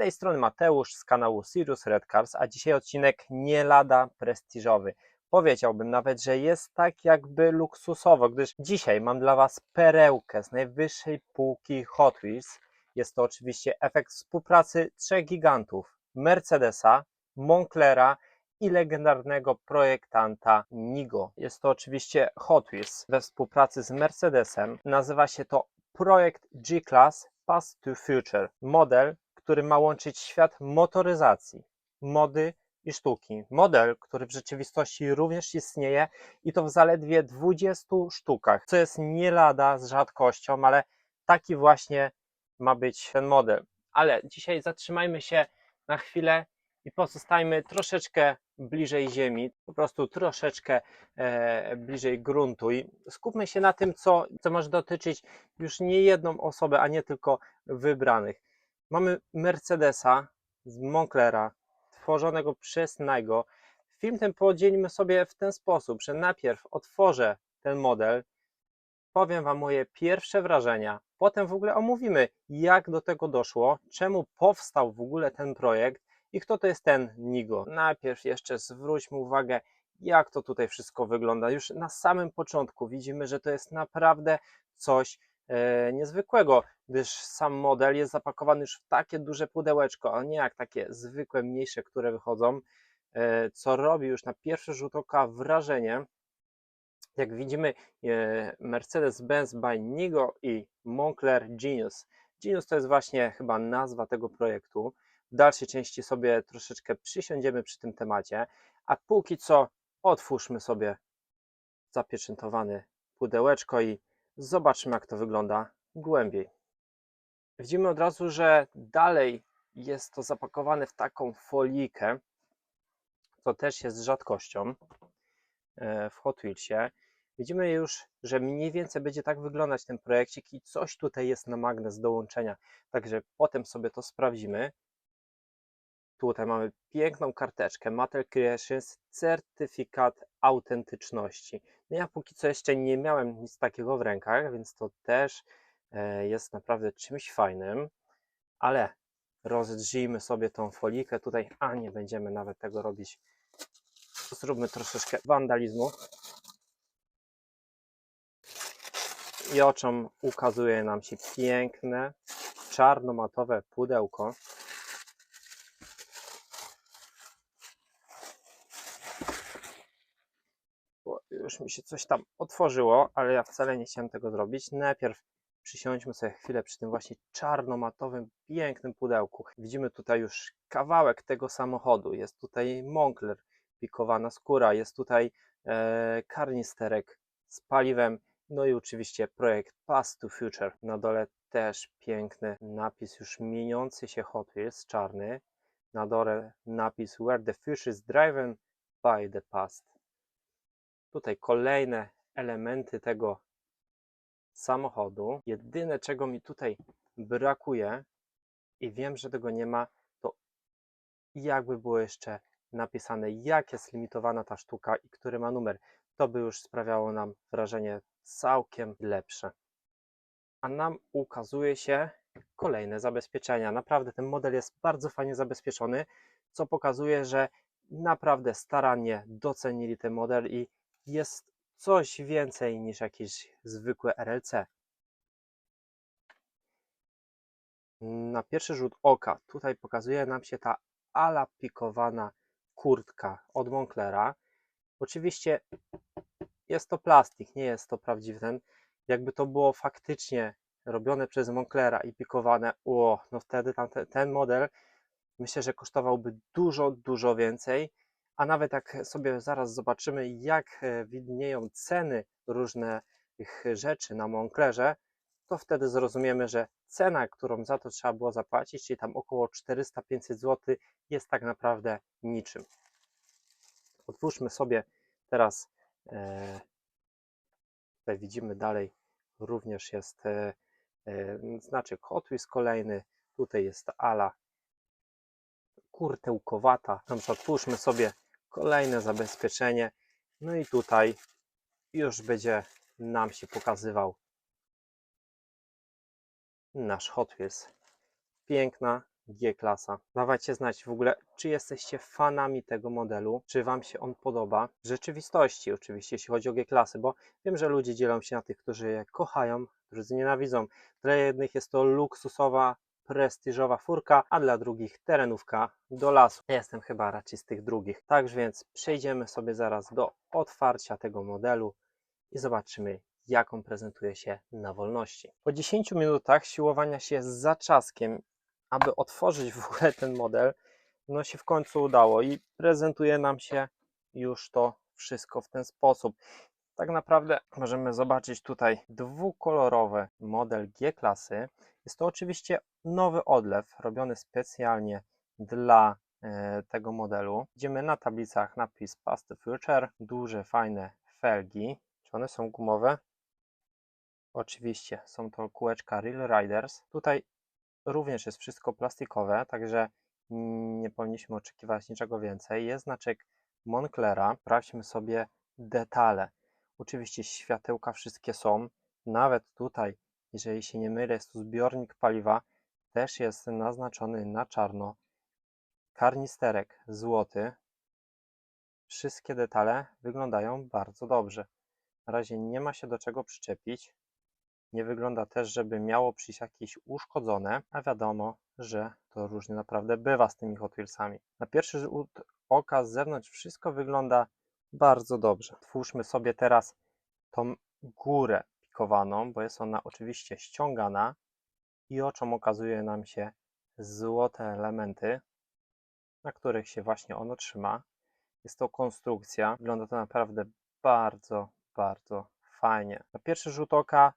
Tej strony Mateusz z kanału Sirius Red Cars, a dzisiaj odcinek nie lada prestiżowy. Powiedziałbym nawet, że jest tak jakby luksusowo, gdyż dzisiaj mam dla Was perełkę z najwyższej półki Hot Wheels. Jest to oczywiście efekt współpracy trzech gigantów Mercedesa, Monclera i legendarnego projektanta Nigo. Jest to oczywiście Hot Wheels we współpracy z Mercedesem. Nazywa się to projekt G-Class Path to Future. Model, który ma łączyć świat motoryzacji, mody i sztuki. Model, który w rzeczywistości również istnieje i to w zaledwie 20 sztukach, co jest nie lada z rzadkością, ale taki właśnie ma być ten model. Ale dzisiaj zatrzymajmy się na chwilę i pozostajmy troszeczkę bliżej ziemi, po prostu troszeczkę e, bliżej gruntu i skupmy się na tym, co, co może dotyczyć już nie jedną osobę, a nie tylko wybranych. Mamy Mercedesa z Monclera, tworzonego przez Nigo. Film ten podzielimy sobie w ten sposób, że najpierw otworzę ten model, powiem Wam moje pierwsze wrażenia, potem w ogóle omówimy, jak do tego doszło, czemu powstał w ogóle ten projekt i kto to jest ten Nigo. Najpierw jeszcze zwróćmy uwagę, jak to tutaj wszystko wygląda. Już na samym początku widzimy, że to jest naprawdę coś niezwykłego, gdyż sam model jest zapakowany już w takie duże pudełeczko, a nie jak takie zwykłe, mniejsze, które wychodzą, e, co robi już na pierwszy rzut oka wrażenie. Jak widzimy, e, Mercedes-Benz by Nigo i Moncler Genius. Genius to jest właśnie chyba nazwa tego projektu. W dalszej części sobie troszeczkę przysiądziemy przy tym temacie, a póki co otwórzmy sobie zapieczętowane pudełeczko i zobaczmy, jak to wygląda głębiej. Widzimy od razu, że dalej jest to zapakowane w taką folijkę, co też jest rzadkością e, w Hot Wheelsie. Widzimy już, że mniej więcej będzie tak wyglądać ten projekcik i coś tutaj jest na magnes do łączenia. Także potem sobie to sprawdzimy. Tutaj mamy piękną karteczkę Mattel Creations, certyfikat autentyczności. No ja póki co jeszcze nie miałem nic takiego w rękach, więc to też e, jest naprawdę czymś fajnym, ale rozdrzyjmy sobie tą folikę tutaj, a nie będziemy nawet tego robić. Zróbmy troszeczkę wandalizmu. I oczom ukazuje nam się piękne, czarnomatowe pudełko. Bo już mi się coś tam otworzyło, ale ja wcale nie chciałem tego zrobić. Najpierw przysiądźmy sobie chwilę przy tym właśnie czarnomatowym, pięknym pudełku. Widzimy tutaj już kawałek tego samochodu. Jest tutaj Moncler, pikowana skóra, jest tutaj e, karnisterek z paliwem, no i oczywiście projekt Path to Future. Na dole też piękny napis już mieniący się Hot Wheels, czarny. Na dole napis Where the future is driven by the past. Tutaj kolejne elementy tego samochodu. Jedyne czego mi tutaj brakuje i wiem, że tego nie ma, to jakby było jeszcze napisane, jak jest limitowana ta sztuka i który ma numer. To by już sprawiało nam wrażenie całkiem lepsze. A nam ukazuje się kolejne zabezpieczenia. Naprawdę ten model jest bardzo fajnie zabezpieczony, co pokazuje, że naprawdę starannie docenili ten model i jest coś więcej niż jakieś zwykłe RLC. Na pierwszy rzut oka tutaj pokazuje nam się ta ala pikowana kurtka od Monclera. Oczywiście jest to plastik, nie jest to prawdziwy ten. Jakby to było faktycznie robione przez Monclera i pikowane, o, no wtedy ten model myślę, że kosztowałby dużo, dużo więcej. A nawet jak sobie zaraz zobaczymy, jak e, widnieją ceny różnych rzeczy na Monclerze, to wtedy zrozumiemy, że cena, którą za to trzeba było zapłacić, czyli tam około 400-500 zł, jest tak naprawdę niczym. Otwórzmy sobie teraz E, tutaj widzimy dalej również jest e, znaczek Hot Wheels kolejny. Tutaj jest ala kurtełkowata. Także otwórzmy sobie kolejne zabezpieczenie. No i tutaj już będzie nam się pokazywał nasz Hot Wheels. Piękna, G-klasa. Dawajcie znać w ogóle, czy jesteście fanami tego modelu, czy Wam się on podoba. W rzeczywistości, oczywiście, jeśli chodzi o G-klasy, bo wiem, że ludzie dzielą się na tych, którzy je kochają, drudzy nienawidzą. Dla jednych jest to luksusowa, prestiżowa furka, a dla drugich terenówka do lasu. Ja jestem chyba raczej z tych drugich. Tak więc przejdziemy sobie zaraz do otwarcia tego modelu i zobaczymy, jak on prezentuje się na wolności. Po 10 minutach siłowania się z zaczaskiem, aby otworzyć w ogóle ten model, no się w końcu udało i prezentuje nam się już to wszystko w ten sposób. Tak naprawdę możemy zobaczyć tutaj dwukolorowy model G-klasy. Jest to oczywiście nowy odlew robiony specjalnie dla e, tego modelu. Widzimy na tablicach napis Past the Future, duże, fajne felgi. Czy one są gumowe? Oczywiście, są to kółeczka Real Riders. Tutaj również jest wszystko plastikowe, także nie powinniśmy oczekiwać niczego więcej. Jest znaczek Monclera. Sprawdźmy sobie detale. Oczywiście światełka wszystkie są. Nawet tutaj, jeżeli się nie mylę, jest tu zbiornik paliwa. Też jest naznaczony na czarno. Karnisterek złoty. Wszystkie detale wyglądają bardzo dobrze. Na razie nie ma się do czego przyczepić. Nie wygląda też, żeby miało przyjść jakieś uszkodzone, a wiadomo, że to różnie naprawdę bywa z tymi Hot Wheelsami. Na pierwszy rzut oka z zewnątrz wszystko wygląda bardzo dobrze. Twórzmy sobie teraz tą górę pikowaną, bo jest ona oczywiście ściągana i oczom okazuje nam się złote elementy, na których się właśnie ono trzyma. Jest to konstrukcja, wygląda to naprawdę bardzo, bardzo fajnie. Na pierwszy rzut oka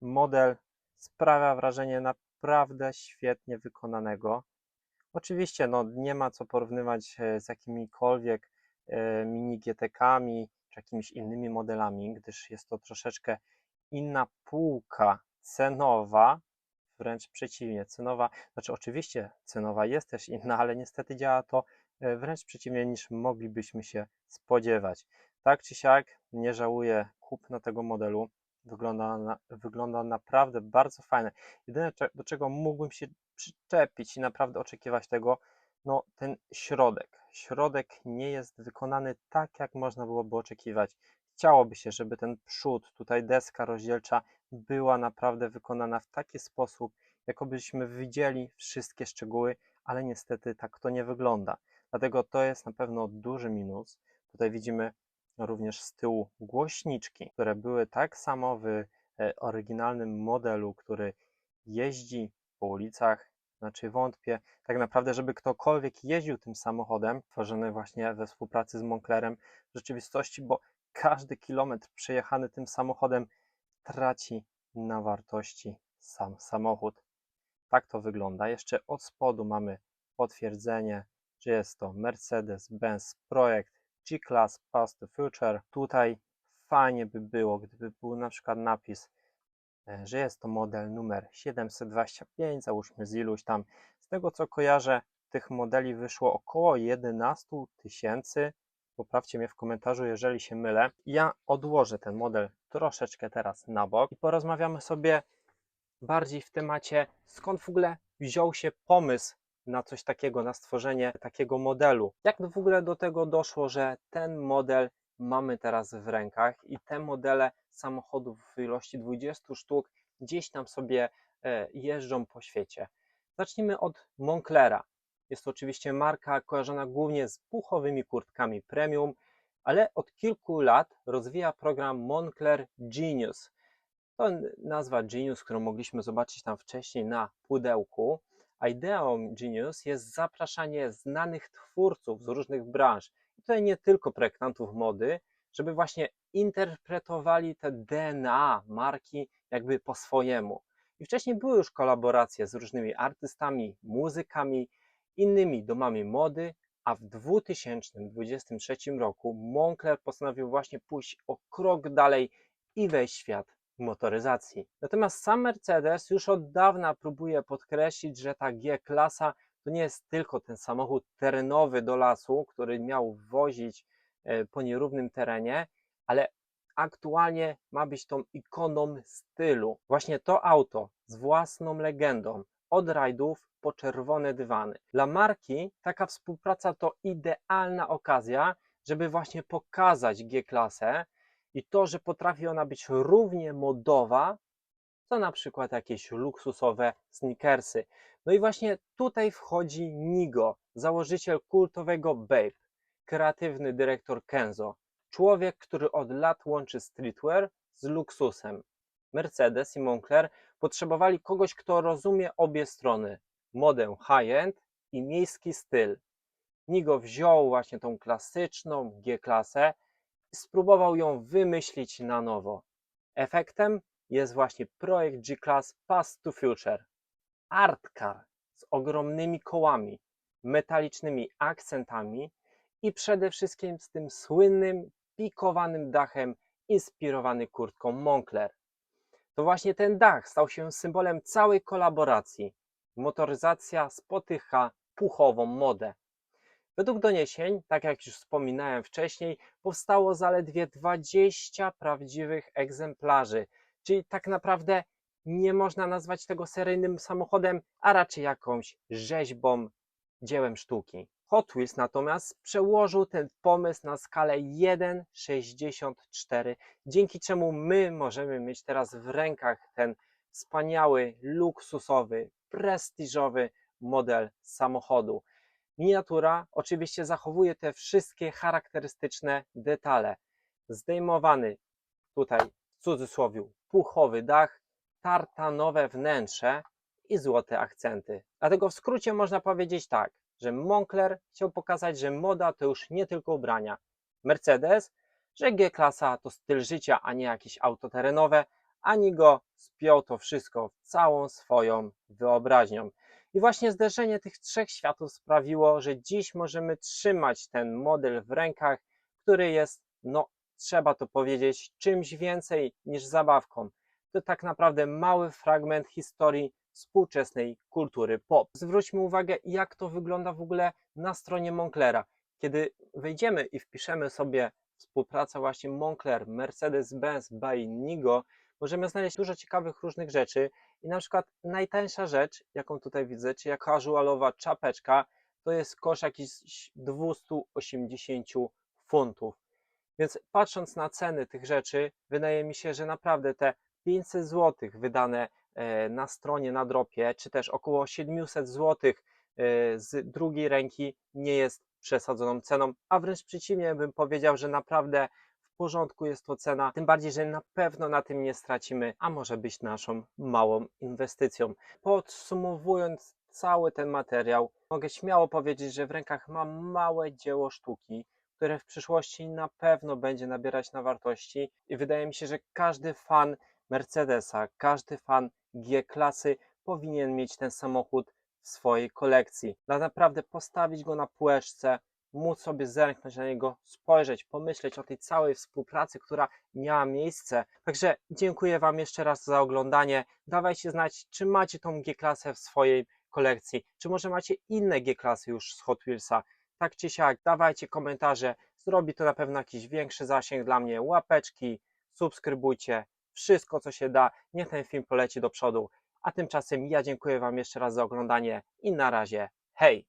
model sprawia wrażenie naprawdę świetnie wykonanego. Oczywiście no, nie ma co porównywać e, z jakimikolwiek mini GTK-ami czy jakimiś innymi modelami, gdyż jest to troszeczkę inna półka cenowa, wręcz przeciwnie, cenowa, znaczy oczywiście cenowa jest też inna, ale niestety działa to e, wręcz przeciwnie niż moglibyśmy się spodziewać. Tak czy siak nie żałuję kupna tego modelu, wygląda, na, wygląda naprawdę bardzo fajnie. Jedyne do czego mógłbym się przyczepić i naprawdę oczekiwać tego, no ten środek. Środek nie jest wykonany tak, jak można byłoby oczekiwać. Chciałoby się, żeby ten przód, tutaj deska rozdzielcza była naprawdę wykonana w taki sposób, jakobyśmy widzieli wszystkie szczegóły, ale niestety tak to nie wygląda. Dlatego to jest na pewno duży minus. Tutaj widzimy również z tyłu głośniczki, które były tak samo w e, oryginalnym modelu, który jeździ po ulicach, znaczy wątpię tak naprawdę, żeby ktokolwiek jeździł tym samochodem, tworzony właśnie we współpracy z Monclerem w rzeczywistości, bo każdy kilometr przejechany tym samochodem traci na wartości sam samochód. Tak to wygląda. Jeszcze od spodu mamy potwierdzenie, że jest to Mercedes-Benz Projekt G-Class Past the Future. Tutaj fajnie by było, gdyby był na przykład napis, że jest to model numer 725, załóżmy z iluś tam. Z tego co kojarzę, tych modeli wyszło około 11 tysięcy. Poprawcie mnie w komentarzu, jeżeli się mylę. Ja odłożę ten model troszeczkę teraz na bok i porozmawiamy sobie bardziej w temacie, skąd w ogóle wziął się pomysł na coś takiego, na stworzenie takiego modelu. Jak w ogóle do tego doszło, że ten model mamy teraz w rękach i te modele samochodów w ilości 20 sztuk gdzieś tam sobie e, jeżdżą po świecie. Zacznijmy od Monclera. Jest to oczywiście marka kojarzona głównie z puchowymi kurtkami premium, ale od kilku lat rozwija program Moncler Genius. To nazwa Genius, którą mogliśmy zobaczyć tam wcześniej na pudełku. A ideą Genius jest zapraszanie znanych twórców z różnych branż. Tutaj nie tylko projektantów mody, żeby właśnie interpretowali te DNA marki jakby po swojemu. I wcześniej były już kolaboracje z różnymi artystami, muzykami, innymi domami mody, a w 2023 roku Moncler postanowił właśnie pójść o krok dalej i wejść w świat motoryzacji. Natomiast sam Mercedes już od dawna próbuje podkreślić, że ta G-klasa to nie jest tylko ten samochód terenowy do lasu, który miał wozić e, po nierównym terenie, ale aktualnie ma być tą ikoną stylu. Właśnie to auto z własną legendą od rajdów po czerwone dywany. Dla marki taka współpraca to idealna okazja, żeby właśnie pokazać G-klasę i to, że potrafi ona być równie modowa, co na przykład jakieś luksusowe sneakersy. No i właśnie tutaj wchodzi Nigo, założyciel kultowego Babe, kreatywny dyrektor Kenzo, człowiek, który od lat łączy streetwear z luksusem. Mercedes i Moncler potrzebowali kogoś, kto rozumie obie strony, modę high-end i miejski styl. Nigo wziął właśnie tą klasyczną G-klasę i spróbował ją wymyślić na nowo. Efektem jest właśnie projekt G-Class Path to Future. Art car z ogromnymi kołami, metalicznymi akcentami i przede wszystkim z tym słynnym pikowanym dachem inspirowany kurtką Moncler. To właśnie ten dach stał się symbolem całej kolaboracji. Motoryzacja spotyka puchową modę. Według doniesień, tak jak już wspominałem wcześniej, powstało zaledwie 20 prawdziwych egzemplarzy, czyli tak naprawdę nie można nazwać tego seryjnym samochodem, a raczej jakąś rzeźbą, dziełem sztuki. Hot Wheels natomiast przełożył ten pomysł na skalę 1,64, dzięki czemu my możemy mieć teraz w rękach ten wspaniały, luksusowy, prestiżowy model samochodu. Miniatura oczywiście zachowuje te wszystkie charakterystyczne detale. Zdejmowany tutaj w cudzysłowie puchowy dach, tartanowe wnętrze i złote akcenty. Dlatego w skrócie można powiedzieć tak, że Moncler chciał pokazać, że moda to już nie tylko ubrania. Mercedes, że G-klasa to styl życia, a nie jakieś auto terenowe, ani go spiął to wszystko całą swoją wyobraźnią. I właśnie zderzenie tych trzech światów sprawiło, że dziś możemy trzymać ten model w rękach, który jest, no trzeba to powiedzieć, czymś więcej niż zabawką. To tak naprawdę mały fragment historii współczesnej kultury pop. Zwróćmy uwagę, jak to wygląda w ogóle na stronie Monclera. Kiedy wejdziemy i wpiszemy sobie współpraca właśnie Moncler, Mercedes-Benz by Nigo, możemy znaleźć dużo ciekawych różnych rzeczy i na przykład najtańsza rzecz, jaką tutaj widzę, czyli casualowa czapeczka, to jest koszt jakichś 280 funtów. Więc patrząc na ceny tych rzeczy, wydaje mi się, że naprawdę te 500 zł wydane e, na stronie, na dropie, czy też około 700 zł z drugiej ręki nie jest przesadzoną ceną, a wręcz przeciwnie bym powiedział, że naprawdę w porządku jest to cena, tym bardziej, że na pewno na tym nie stracimy, a może być naszą małą inwestycją. Podsumowując cały ten materiał, mogę śmiało powiedzieć, że w rękach mam małe dzieło sztuki, które w przyszłości na pewno będzie nabierać na wartości i wydaje mi się, że każdy fan Mercedesa, każdy fan G-klasy powinien mieć ten samochód w swojej kolekcji. Dla naprawdę postawić go na półeczce, móc sobie zerknąć na niego, spojrzeć, pomyśleć o tej całej współpracy, która miała miejsce. Także dziękuję Wam jeszcze raz za oglądanie. Dawajcie znać, czy macie tą G-klasę w swojej kolekcji, czy może macie inne G-klasy już z Hot Wheelsa. Tak czy siak, dawajcie komentarze, zrobi to na pewno jakiś większy zasięg dla mnie. Łapeczki, subskrybujcie, wszystko co się da, niech ten film poleci do przodu. A tymczasem ja dziękuję Wam jeszcze raz za oglądanie i na razie, hej!